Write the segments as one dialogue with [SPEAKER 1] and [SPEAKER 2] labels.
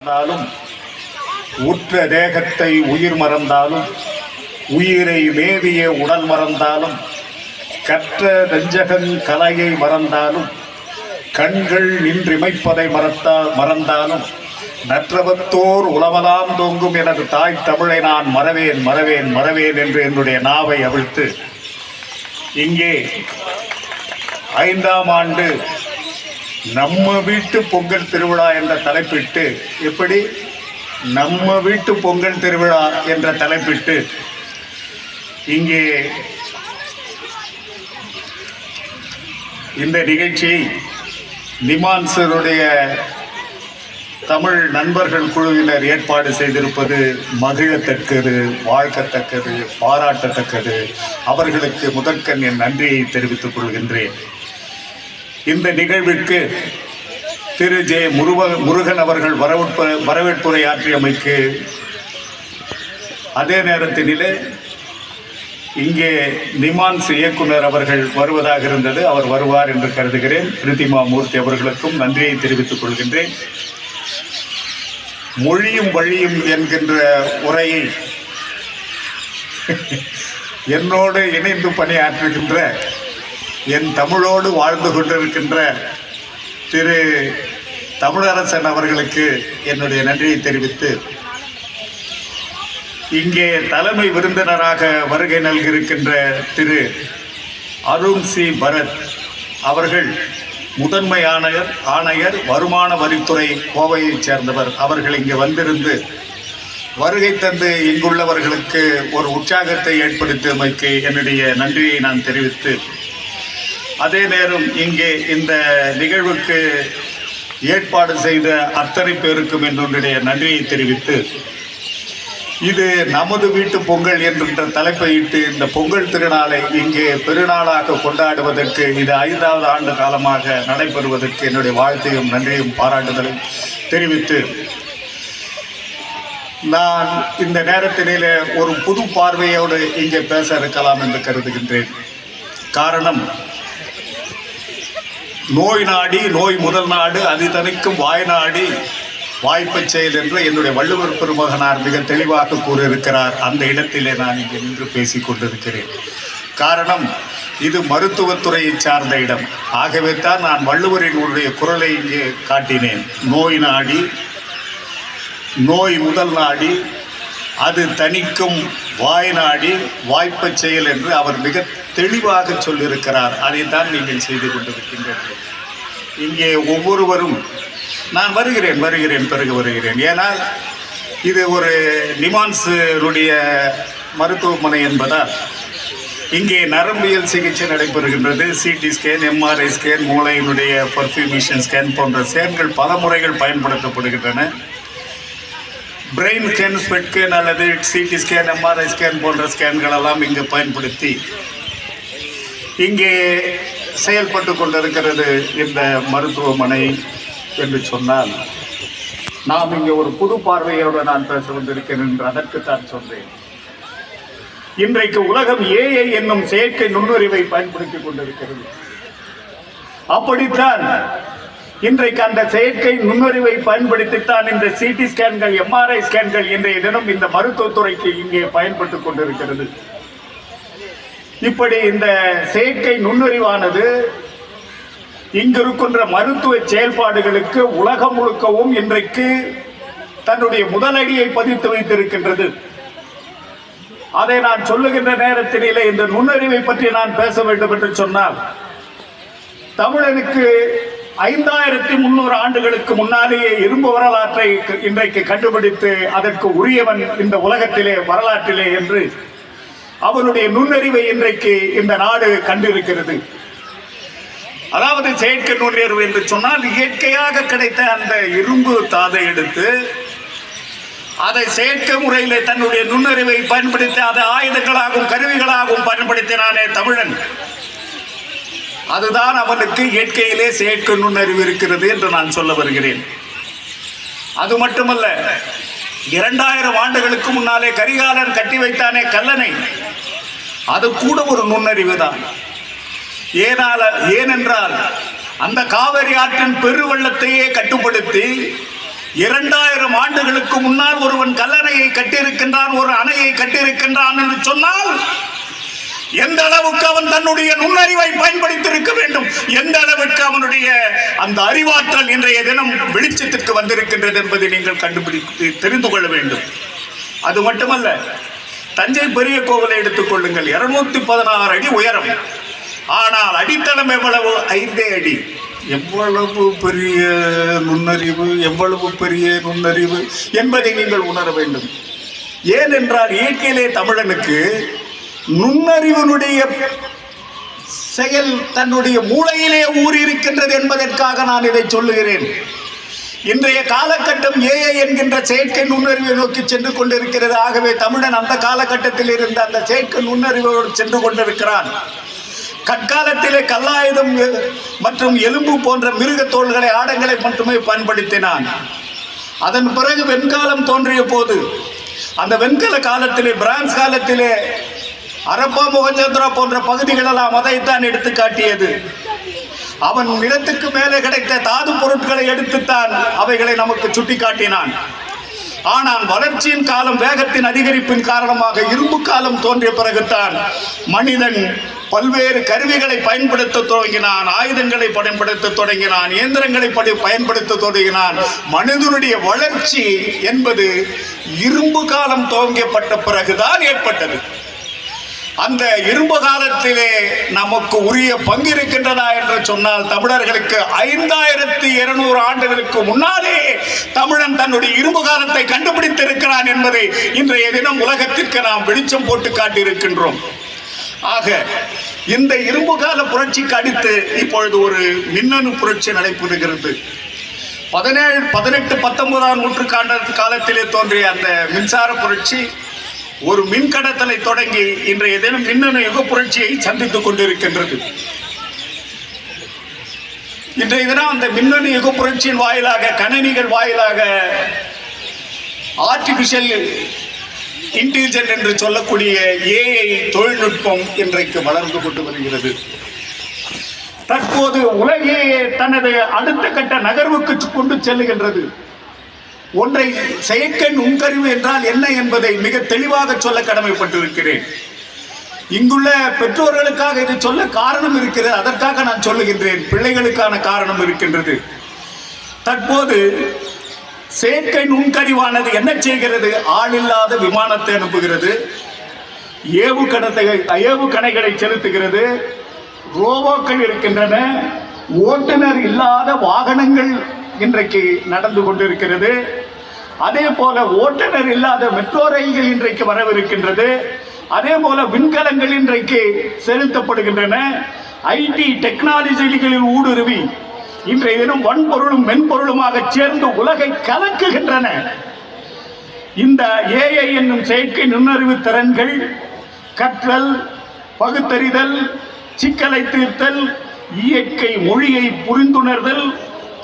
[SPEAKER 1] மறந்தாலும் உற்ற தேகத்தை உயிர் மறந்தாலும் உயிரை மேவிய உடல் மறந்தாலும் கற்ற நெஞ்சகன் கலையை மறந்தாலும் கண்கள் நின்றிமைப்பதை மறத்தா மறந்தாலும் நற்றவத்தோர் உலவலாம் தோங்கும் எனது தாய் தமிழை நான் மறவேன் மறவேன் மறவேன் என்று என்னுடைய நாவை அவிழ்த்து இங்கே ஐந்தாம் ஆண்டு நம்ம வீட்டு பொங்கல் திருவிழா என்ற தலைப்பிட்டு எப்படி? நம்ம வீட்டு பொங்கல் திருவிழா என்ற தலைப்பிட்டு இங்கே இந்த நிகழ்ச்சியை நிமான்சருடைய தமிழ் நண்பர்கள் குழுவினர் ஏற்பாடு செய்திருப்பது மகிழத்தக்கது வாழ்க்கத்தக்கது பாராட்டத்தக்கது. அவர்களுக்கு முதற்கண் என் நன்றியை தெரிவித்துக் கொள்கின்றேன். இந்த நிகழ்விற்கு திரு ஜே முருக முருகன் அவர்கள் வரவேற்பு வரவேற்புரை ஆற்றியமைக்கு அதே நேரத்தினிலே இங்கே நிமான்ஸ் இயக்குனர் அவர்கள் வருவதாக இருந்தது. அவர் வருவார் என்று கருதுகிறேன். பிரித்திமா மூர்த்தி அவர்களுக்கும் நன்றியை தெரிவித்துக் கொள்கின்றேன். மொழியும் வழியும் என்கின்ற உரையை என்னோடு இணைந்து பணியாற்றுகின்ற என் தமிழோடு வாழ்ந்து கொண்டிருக்கின்ற திரு தமிழரசன் அவர்களுக்கு என்னுடைய நன்றியை தெரிவித்து இங்கே தலைமை விருந்தினராக வருகை நல்கியிருக்கின்ற திரு அருண் சி. பரத் அவர்கள் முதன்மை ஆணையர் ஆணையர் வருமான வரித்துறை கோவையைச் சேர்ந்தவர். அவர்கள் இங்கே வந்திருந்து வருகை தந்து இங்குள்ளவர்களுக்கு ஒரு உற்சாகத்தை ஏற்படுத்தியமைக்கு என்னுடைய நன்றியை நான் தெரிவித்து அதே நேரம் இங்கே இந்த நிகழ்வுக்கு ஏற்பாடு செய்த அத்தனை பேருக்கும் என்னுடைய நன்றியை தெரிவித்து இது நமது வீட்டு பொங்கல் என்கின்ற தலைப்பையிட்டு இந்த பொங்கல் திருநாளை இங்கே பெருநாளாக கொண்டாடுவதற்கு இது ஐந்தாவது ஆண்டு காலமாக நடைபெறுவதற்கு என்னுடைய வாழ்த்தையும் நன்றியும் பாராட்டுதலையும் தெரிவித்து நான் இந்த நேரத்திலே ஒரு புது பார்வையோடு இங்கே பேச இருக்கலாம் என்று கருதுகின்றேன். காரணம் நோய் நாடி நோய் முதல் நாடு அது தனிக்கும் வாய் நாடி வாய்ப்பச் செயல் என்று என்னுடைய வள்ளுவர் பெருமகனார் மிக தெளிவாக கூறியிருக்கிறார். அந்த இடத்திலே நான் இங்கே நின்று பேசிக் கொண்டிருக்கிறேன். காரணம் இது மருத்துவத்துறையை சார்ந்த இடம். ஆகவே தான் நான் வள்ளுவரினுடைய குரலை இங்கே காட்டினேன். நோய் நாடி நோய் முதல் நாடி அது தணிக்கும் வாய்நாடி நாடி செயல் என்று அவர் மிக தெளிவாக சொல்லியிருக்கிறார். அதைத்தான் நீங்கள் செய்து கொண்டிருக்கின்றீர்கள். இங்கே ஒவ்வொருவரும் நான் வருகிறேன் வருகிறேன் பிறகு வருகிறேன். ஏனால் இது ஒரு நிமான்ஸுடைய மருத்துவமனை என்பதால் இங்கே நரம்பியல் சிகிச்சை நடைபெறுகின்றது. சிடி ஸ்கேன் எம்ஆர்ஐ ஸ்கேன் மூளையினுடைய பர்ஃபியூமிஷன் ஸ்கேன் போன்ற ஸ்கேன்கள் பல முறைகள் பயன்படுத்தப்படுகின்றன. பிரெயின் ஸ்கேன் ஸ்பெட் ஸ்கேன் அல்லது சிடி ஸ்கேன் எம்ஆர்ஐ ஸ்கேன் போன்ற ஸ்கேன்கள் எல்லாம் இங்கு பயன்படுத்தி இங்கே செயல்பட்டு கொண்டிருக்கிறது இந்த மருத்துவமனை என்று சொன்னால் நாம் இங்கே ஒரு புது பார்வையோடு நான் பேச வந்திருக்கிறேன் என்று அதற்குத்தான் தான் இன்றைக்கு உலகம் ஏஐ என்னும் செயற்கை நுண்ணறிவை பயன்படுத்திக் கொண்டிருக்கிறது. அப்படித்தான் இன்றைக்கு அந்த செயற்கை நுண்ணறிவை பயன்படுத்தித்தான் இந்த சிடி ஸ்கேன்கள் எம்ஆர்ஐ ஸ்கேன்கள் இன்றைய தினம் இந்த மருத்துவத்துறைக்கு இங்கே பயன்பட்டு கொண்டிருக்கிறது. இப்படி இந்த செயற்கை நுண்ணறிவானது இங்கு இருக்கின்ற மருத்துவ செயல்பாடுகளுக்கு உலகம் முழுக்கவும் இன்றைக்கு தன்னுடைய முதலடியை பதித்து வைத்திருக்கின்றது. அதை நான் சொல்லுகின்ற நேரத்திலே இந்த நுண்ணறிவை பற்றி நான் பேச வேண்டும் என்று சொன்னால் தமிழனுக்கு ஐந்தாயிரத்தி முன்னூறு ஆண்டுகளுக்கு முன்னாலேயே இரும்பு வரலாற்றை இன்றைக்கு கண்டுபிடித்து அதற்கு உரியவன் இந்த உலகத்திலே வரலாற்றிலே என்று அவனுடைய நுண்ணறிவை இன்றைக்கு இந்த நாடு கண்டிருக்கிறது. அதாவது செயற்கை நுண்ணறிவு என்று சொன்னால் இயற்கையாக கிடைத்த அந்த இரும்பு தாதை எடுத்து அதை செயற்கை முறையில் தன்னுடைய நுண்ணறிவை பயன்படுத்தி அதை ஆயுதங்களாகவும் கருவிகளாகவும் பயன்படுத்தினானே தமிழன். அதுதான் அவனுக்கு இயற்கையிலே செயற்கை நுண்ணறிவு இருக்கிறது என்று நான் சொல்ல வருகிறேன். அது மட்டுமல்ல இரண்டாயிரம் ஆண்டுகளுக்கு முன்னாலே கரிகாலன் கட்டி வைத்தானே கல்லணை. அது கூட ஒரு நுண்ணறிவு தான். ஏனால ஏனென்றால் அந்த காவிரி ஆற்றின் பெருவெள்ளத்தையே கட்டுப்படுத்தி இரண்டாயிரம் ஆண்டுகளுக்கு முன்னால் ஒருவன் கல்லணையை கட்டியிருக்கின்றான் ஒரு அணையை கட்டியிருக்கின்றான் என்று சொன்னால் எந்த அளவுக்கு அவன் தன்னுடைய நுண்ணறிவை பயன்படுத்தியிருக்க வேண்டும்? எந்த அளவுக்கு அவனுடைய அந்த அறிவாற்றல் இன்றைய தினம் வெளிச்சத்திற்கு வந்திருக்கின்றது என்பதை நீங்கள் கண்டுபிடித்து தெரிந்து கொள்ள வேண்டும். அது மட்டுமல்ல தஞ்சை பெரிய கோவிலை எடுத்துக்கொள்ளுங்கள் இருநூத்தி பதினாறு அடி உயரம். ஆனால் அடித்தளம் எவ்வளவு? ஐந்தே அடி. எவ்வளவு பெரிய நுண்ணறிவு எவ்வளவு பெரிய நுண்ணறிவு என்பதை நீங்கள் உணர வேண்டும். ஏனென்றால் இயற்கையிலே தமிழனுக்கு நுண்ணறிவனுடைய செயல் தன்னுடைய மூளையிலே ஊறியிருக்கின்றது என்பதற்காக நான் இதை சொல்லுகிறேன். இன்றைய காலகட்டம் ஏஐ என்கின்ற செயற்கை நுண்ணறிவை நோக்கி சென்று கொண்டிருக்கிறது. ஆகவே தமிழன் அந்த காலகட்டத்தில் இருந்த அந்த செயற்கை நுண்ணறிவோடு சென்று கொண்டிருக்கிறான். கற்காலத்திலே கல்லாயுதம் மற்றும் எலும்பு போன்ற மிருக தோள்களை ஆடங்களை மட்டுமே பயன்படுத்தினான். அதன் பிறகு வெண்காலம் தோன்றிய போது அந்த வெண்கல காலத்திலே பிரான்ஸ் காலத்திலே அரப்பா முகஞ்சந்திரா போன்ற பகுதிகளெல்லாம் அதைத்தான் எடுத்து காட்டியது. அவன் நிலத்துக்கு மேலே கிடைத்த தாது பொருட்களை எடுத்துத்தான் அவைகளை நமக்கு சுட்டிக்காட்டினான். ஆனால் வளர்ச்சியின் காலம் வேகத்தின் அதிகரிப்பின் காரணமாக இரும்பு காலம் தோன்றிய பிறகுதான் மனிதன் பல்வேறு கருவிகளை பயன்படுத்த தொடங்கினான் ஆயுதங்களை பயன்படுத்த தொடங்கினான் இயந்திரங்களை படி பயன்படுத்த தொடங்கினான். மனிதனுடைய வளர்ச்சி என்பது இரும்பு காலம் துவங்கப்பட்ட பிறகுதான் ஏற்பட்டது. அந்த இரும்பு காலத்திலே நமக்கு உரிய பங்கு இருக்கின்றதா என்று சொன்னால் தமிழர்களுக்கு ஐந்தாயிரத்தி இருநூறு ஆண்டுகளுக்கு முன்னாலே தமிழன் தன்னுடைய இரும்பு காலத்தை கண்டுபிடித்திருக்கிறான் என்பதை இன்றைய தினம் உலகத்திற்கு நாம் வெளிச்சம் போட்டு காட்டியிருக்கின்றோம். ஆக இந்த இரும்பு கால புரட்சிக்கு அடுத்து இப்பொழுது ஒரு மின்னணு புரட்சி நடைபெறுகிறது. பதினேழு பதினெட்டு பத்தொன்பதாம் நூற்றுக்காண்ட காலத்திலே தோன்றிய அந்த மின்சார புரட்சி ஒரு மின் கடத்தலை தொடங்கி இன்றைய தினம் மின்னணு யுக புரட்சியை சந்தித்துக் கொண்டிருக்கின்றது. இன்றைய தினம் அந்த மின்னணு யுக புரட்சியின் வாயிலாக கணினிகள் வாயிலாக ஆர்டிபிஷியல் இன்டெலிஜென்ட் என்று சொல்லக்கூடிய ஏஐ தொழில்நுட்பம் இன்றைக்கு வளர்ந்து கொண்டு வருகிறது. தற்போது உலகே தனது அடுத்த கட்ட நகர்வுக்கு கொண்டு செல்லுகின்றது. ஒன்றை செயற்கை உங்கருவு என்றால் என்ன என்பதை மிக தெளிவாக சொல்ல கடமைப்பட்டிருக்கிறேன். இங்குள்ள பெற்றோர்களுக்காக இது சொல்ல காரணம் இருக்கிறது அதற்காக நான் சொல்லுகின்றேன். பிள்ளைகளுக்கான காரணம் இருக்கின்றது. தற்போது செயற்கை நுண்கறிவானது என்ன செய்கிறது? ஆளில்லாத விமானத்தை அனுப்புகிறது. ஏவு ஏவுகணைகளை செலுத்துகிறது. ரோபோக்கள் இருக்கின்றன. ஓட்டுநர் இல்லாத வாகனங்கள் இன்றைக்கு நடந்து கொண்டிருக்கிறது. அதே போல ஓட்டுநர் இல்லாத மெட்ரோ ரயில்கள் இன்றைக்கு வரவிருக்கின்றது. அதே போல விண்கலங்கள் இன்றைக்கு செலுத்தப்படுகின்றன. ஐடி டெக்னாலஜிகளில் ஊடுருவி இன்றைய தினம் வன்பொருளும் மென்பொருளுமாக சேர்ந்து உலகை கலக்குகின்றன. இந்த ஏஐ என்னும் செயற்கை நுண்ணறிவு திறன்கள் கற்றல் பகுத்தறிதல் சிக்கலை தீர்த்தல் இயற்கை மொழியை புரிந்துணர்தல்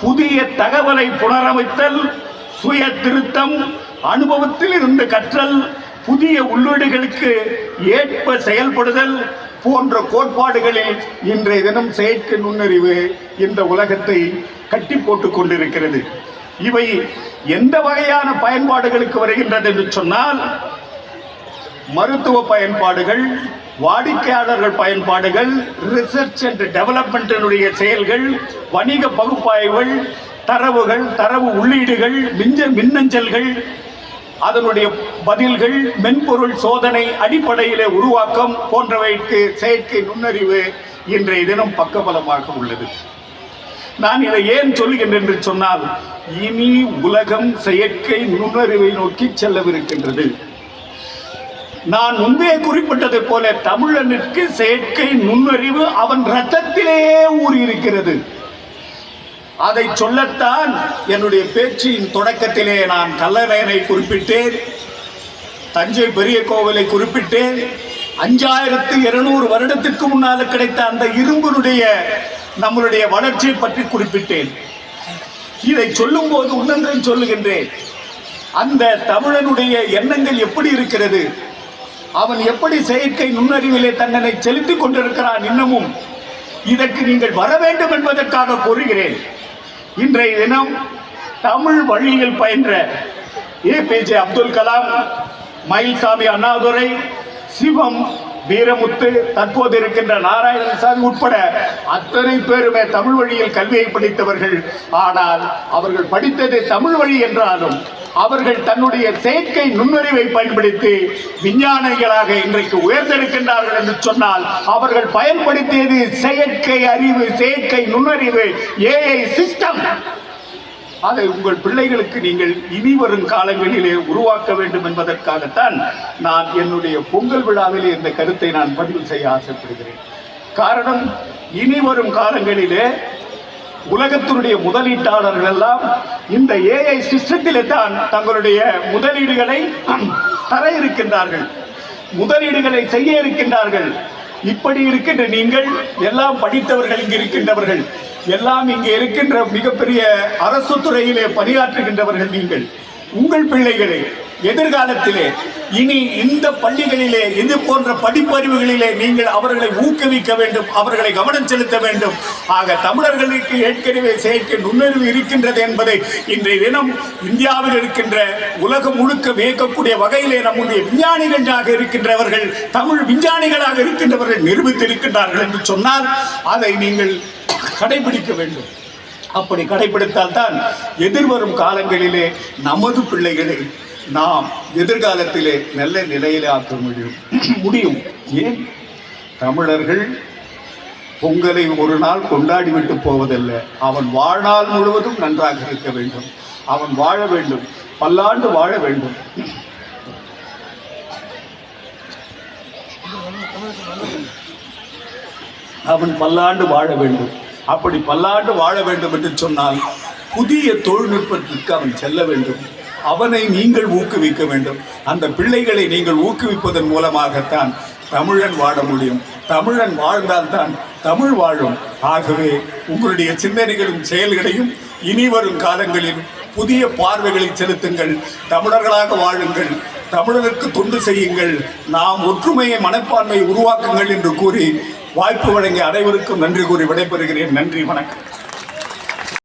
[SPEAKER 1] புதிய தகவலை புனரமைத்தல் சுய திருத்தம் அனுபவத்தில் இருந்து கற்றல் புதிய உள்ளீடுகளுக்கு ஏற்ப செயல்படுதல் போன்ற கோட்பாடுகளில் இன்றைய தினம் செயற்கை நுண்ணறிவு இந்த உலகத்தை கட்டி போட்டுக் கொண்டிருக்கிறது. இவை எந்த வகையான பயன்பாடுகளுக்கு வருகின்றது என்று சொன்னால் மருத்துவ பயன்பாடுகள் வாடிக்கையாளர்கள் பயன்பாடுகள் ரிசர்ச் அண்ட் டெவலப்மெண்ட்டினுடைய செயல்கள் வணிக பகுப்பாய்வுகள் தரவுகள் தரவு உள்ளீடுகள் மிஞ்ச மின்னஞ்சல்கள் அதனுடைய பதில்கள் மென்பொருள் சோதனை அடிப்படையிலே உருவாக்கம் போன்றவைக்கு செயற்கை நுண்ணறிவு இன்றைய தினம் பக்கபலமாக உள்ளது. நான் இதை ஏன் சொல்லுகின்றேன் என்று சொன்னால் இனி உலகம் செயற்கை நுண்ணறிவை நோக்கி செல்லவிருக்கின்றது. நான் முன்பே குறிப்பிட்டதை போல தமிழனுக்கு செயற்கை நுண்ணறிவு அவன் ரத்தத்திலே ஊறியிருக்கிறது. அதை சொல்லத்தான் என்னுடைய பேச்சின் தொடக்கத்திலே நான் கல்லணையனை குறிப்பிட்டேன். தஞ்சை பெரிய கோவிலை குறிப்பிட்டேன். அஞ்சாயிரத்து இருநூறு வருடத்திற்கு முன்னால் கிடைத்த அந்த இரும்பினுடைய நம்மளுடைய வளர்ச்சியை பற்றி குறிப்பிட்டேன். இதை சொல்லும்போது உன்னன்றும் சொல்லுகின்றேன். அந்த தமிழனுடைய எண்ணங்கள் எப்படி இருக்கிறது? அவன் எப்படி செயற்கை நுண்ணறிவிலே தன்னனை செலுத்திக் கொண்டிருக்கிறான் இன்னமும்? இதற்கு நீங்கள் வர வேண்டும் என்பதற்காக கூறுகிறேன் இன்றைய தினம் தமிழ் வழியில் பயின்ற ஏபிஜே அப்துல் கலாம் மயில்சாமி அண்ணாதுரை சிவம் வீரமுத்து தற்போது இருக்கின்ற நாராயணசாமி உட்பட அத்தனை பேருமே தமிழ் வழியில் கல்வியை படித்தவர்கள். ஆனால் அவர்கள் படித்தது தமிழ் வழி என்றாலும் அவர்கள் தன்னுடைய செயற்கை நுண்ணறிவை பயன்படுத்தி விஞ்ஞானிகளாக இன்றைக்கு உயர்ந்தெடுக்கின்றார்கள் என்று சொன்னால் அவர்கள் பயன்படுத்தியது செயற்கை அறிவு செயற்கை நுண்ணறிவு ஏஐ சிஸ்டம் அதை உங்கள் பிள்ளைகளுக்கு நீங்கள் இனி வரும் காலங்களிலே உருவாக்க வேண்டும் என்பதற்காகத்தான் நான் என்னுடைய பொங்கல் விழாவிலே இந்த கருத்தை நான் பதிவு செய்ய ஆசைப்படுகிறேன். காரணம் இனி வரும் காலங்களிலே உலகத்தினுடைய முதலீட்டாளர்கள் எல்லாம் இந்த ஏஐ சிஸ்டத்திலே தான் தங்களுடைய முதலீடுகளை தர இருக்கின்றார்கள். முதலீடுகளை செய்ய இருக்கின்றார்கள். இப்படி இருக்கின்ற நீங்கள் எல்லாம் படித்தவர்கள் இங்கு இருக்கின்றவர்கள் எல்லாம் இங்கே இருக்கின்ற மிகப்பெரிய அரசு துறையிலே பணியாற்றுகின்றவர்கள் நீங்கள் உங்கள் பிள்ளைகளை எதிர்காலத்திலே இனி இந்த பள்ளிகளிலே இது போன்ற படிப்பறிவுகளிலே நீங்கள் அவர்களை ஊக்குவிக்க வேண்டும் அவர்களை கவனம் செலுத்த வேண்டும். ஆக தமிழர்களுக்கு ஏற்கனவே செயற்கை நுண்ணறிவு இருக்கின்றது என்பதை இன்றைய தினம் இந்தியாவில் இருக்கின்ற உலகம் முழுக்க வியக்கக்கூடிய வகையிலே நம்முடைய விஞ்ஞானிகளாக இருக்கின்றவர்கள் தமிழ் விஞ்ஞானிகளாக இருக்கின்றவர்கள் நிரூபித்திருக்கின்றார்கள் என்று சொன்னால் அதை நீங்கள் கடைபிடிக்க வேண்டும். அப்படி கடைபிடித்தால் தான் எதிர்வரும் காலங்களிலே நமது பிள்ளைகளை நாம் எதிர்காலத்திலே நல்ல நிலையிலே ஆக்க முடியும். முடியும். ஏன்? தமிழர்கள் பொங்கலை ஒரு நாள் கொண்டாடி விட்டு போவதல்ல. அவன் வாழ்நாள் முழுவதும் நன்றாக இருக்க வேண்டும். அவன் வாழ வேண்டும். பல்லாண்டு வாழ வேண்டும். அவன் பல்லாண்டு வாழ வேண்டும். அப்படி பல்லாண்டு வாழ வேண்டும் என்று சொன்னால் புதிய தொழில்நுட்பத்திற்கு அவன் செல்ல வேண்டும். அவனை நீங்கள் ஊக்குவிக்க வேண்டும். அந்த பிள்ளைகளை நீங்கள் ஊக்குவிப்பதன் மூலமாகத்தான் தமிழன் வாழ முடியும். தமிழன் வாழ்ந்தால்தான் தமிழ் வாழும். ஆகவே உங்களுடைய சிந்தனைகளும் செயல்களையும் இனி வரும் காலங்களில் புதிய பார்வைகளை செலுத்துங்கள். தமிழர்களாக வாழுங்கள். தமிழருக்கு தொண்டு செய்யுங்கள். நாம் ஒற்றுமையை மனப்பான்மையை உருவாக்குங்கள் என்று கூறி வாய்ப்பு வழங்கிய அனைவருக்கும் நன்றி கூறி விடைபெறுகிறேன். நன்றி வணக்கம்.